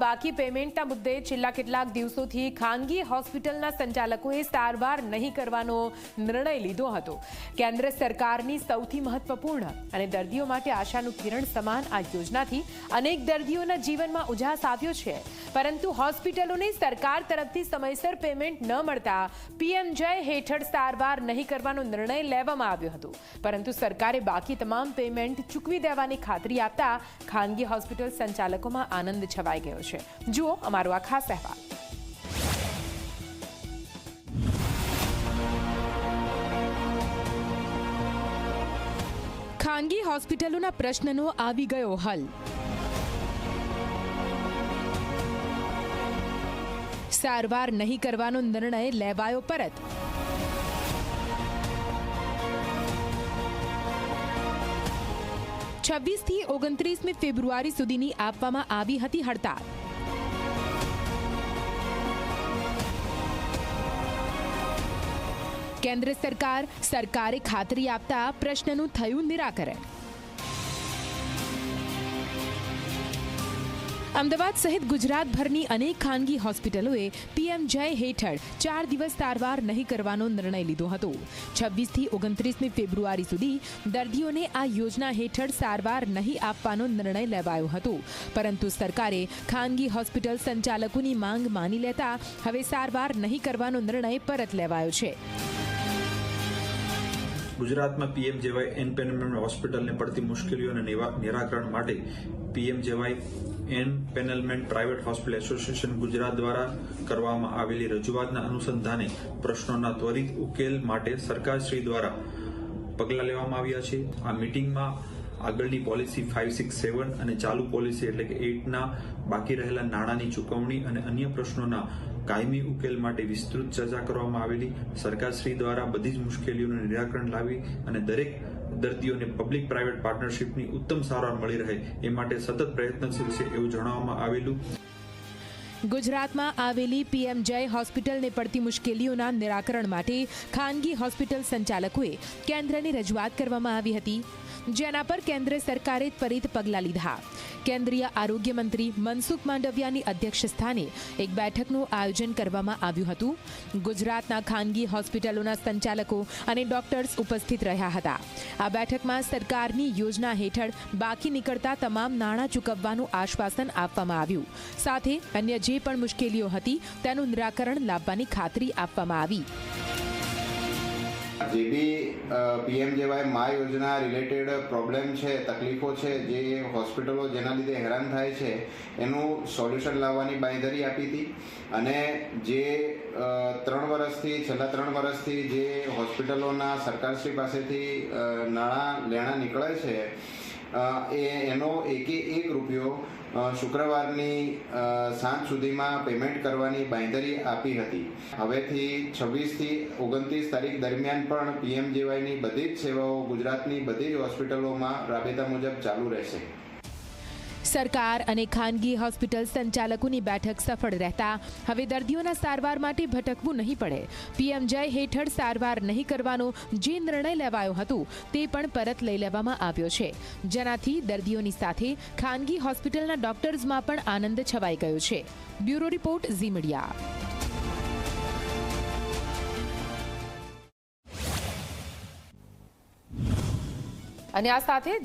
બાકી પેમેન્ટના મુદ્દે છેલ્લા કેટલાક દિવસોથી ખાનગી હોસ્પિટલના સંચાલકોએ સારવાર નહીં કરવાનો નિર્ણય લીધો હતો. કેન્દ્ર સરકારની સૌથી મહત્વપૂર્ણ અને દર્દીઓ માટે આશાનું કિરણ સમાન આ યોજનાથી અનેક દર્દીઓના જીવનમાં ઉજાસ આવ્યો છે. પરંતુ હોસ્પિટલોને સરકાર તરફથી સમયસર પેમેન્ટ ન મળતા પીએમ જય હેઠળ સારવાર નહીં કરવાનો નિર્ણય લેવામાં આવ્યો હતો. પરંતુ સરકારે બાકી તમામ પેમેન્ટ ચૂકવી દેવાની ખાતરી આપતા ખાનગી હોસ્પિટલ સંચાલકોમાં આનંદ છવાઈ ગયો છે. જુઓ અમારો આ ખાસ અહેવાલ. ખાનગી હોસ્પિટલોના પ્રશ્નનો આવી ગયો હલ. સારવાર નહીં કરવાનો નિર્ણય લેવાયો પરત. છવ્વીસથી ઓગણત્રીસમી ફેબ્રુઆરી સુધીની આપવામાં આવી હતી હડતાળ. કેન્દ્ર સરકાર સરકારે ખાતરી આપતા પ્રશ્નનું થયું નિરાકરણ. અમદાવાદ સહિત ગુજરાતભરની અનેક ખાનગી હોસ્પિટલોએ પીએમ જય હેઠળ ચાર દિવસ સારવાર નહીં કરવાનો નિર્ણય લીધો હતો. છવ્વીસથી ઓગણત્રીસમી ફેબ્રુઆરી સુધી દર્દીઓને આ યોજના હેઠળ સારવાર નહીં આપવાનો નિર્ણય લેવાયો હતો. પરંતુ સરકારે ખાનગી હોસ્પિટલ સંચાલકોની માંગ માની લેતા હવે સારવાર નહીં કરવાનો નિર્ણય પરત લેવાયો છે. ગુજરાતમાં પીએમ જેવાય એન હોસ્પિટલને પડતી મુશ્કેલીઓને નિરાકરણ માટે PM JAY empanelment private hospital association Gujarat દ્વારા કરવામાં આવેલી રજૂઆતના અનુસંધાને પ્રશ્નોના ત્વરિત ઉકેલ માટે સરકારશ્રી દ્વારા પગલાં લેવામાં આવ્યા છે. આ મિટિંગમાં આગળની પોલિસી ફાઇવ, સિક્સ, સેવન અને ચાલુ પોલિસી એટલે કે એઇટના બાકી રહેલા નાણાંની ચૂકવણી અને અન્ય પ્રશ્નોના કાયમી ઉકેલ માટે વિસ્તૃત ચર્ચા કરવામાં આવેલી. સરકારશ્રી દ્વારા બધી જ મુશ્કેલીઓનું નિરાકરણ લાવી અને દરેક દર્દીઓને પબ્લિક પ્રાઇવેટ પાર્ટનરશિપની ઉત્તમ સારવાર મળી રહે એ માટે સતત પ્રયત્નશીલ છે એવું જણાવવામાં આવેલું. ગુજરાતમાં આવેલી પીએમ જય હોસ્પિટલને પડતી મુશ્કેલીઓના નિરાકરણ માટે ખાનગી હોસ્પિટલ સંચાલકોએ કેન્દ્રની રજૂઆત કરવામાં આવી હતી. જેના પર કેન્દ્ર સરકારે ત્વરિત પગલાં લીધા. કેન્દ્રીય આરોગ્ય મંત્રી મનસુખ માંડવિયાની અધ્યક્ષ સ્થાને એક બેઠકનું આયોજન કરવામાં આવ્યું હતું. ગુજરાતના ખાનગી હોસ્પિટલોના સંચાલકો અને ડોક્ટર્સ ઉપસ્થિત રહ્યા હતા. આ બેઠકમાં સરકારની યોજના હેઠળ બાકી નીકળતા તમામ નાણાં ચૂકવવાનું આશ્વાસન આપવામાં આવ્યું. સાથે અન્ય જે પણ મુશ્કેલીઓ હતી, તેનું નિરાકરણ લાવવાની ખાતરી આપવામાં આવી. જે બી પીએમ જેવાય મા યોજના રિલેટેડ પ્રોબ્લેમ છે, તકલીફો છે, જે હોસ્પિટલો જેના લીધે હેરાન થાય છે, એનું સોલ્યુશન લાવવાની બાંયધરી આપી હતી. અને જે ત્રણ વર્ષથી છેલ્લા ત્રણ વર્ષથી જે હોસ્પિટલોના સરકારશ્રી પાસેથી નાણાં લેણા નીકળે છે એ, એનો એકે એક રૂપિયો શુક્રવારની સાંજ સુધીમાં પેમેન્ટ કરવાની બાંયધરી આપી હતી. હવેથી છવ્વીસથી ઓગણત્રીસ તારીખ દરમિયાન પણ પીએમજીવાયની બધી જ સેવાઓ ગુજરાતની બધી જ હોસ્પિટલોમાં રાબેતા મુજબ ચાલુ રહેશે. સરકાર અને ખાનગી હોસ્પિટલ સંચાલકોની બેઠક સફળ રહેતા હવે દર્દીઓના સારવાર માટે ભટકવું નહીં પડે. પીએમ જય હેઠળ સારવાર નહીં કરવાનો જે નિર્ણય લેવાયો હતો તે પણ પરત લઈ લેવામાં આવ્યો છે. જેનાથી દર્દીઓની સાથે ખાનગી હોસ્પિટલના ડોક્ટર્સમાં પણ આનંદ છવાઈ ગયો છે. Bureau report Zee media. અને આ સાથે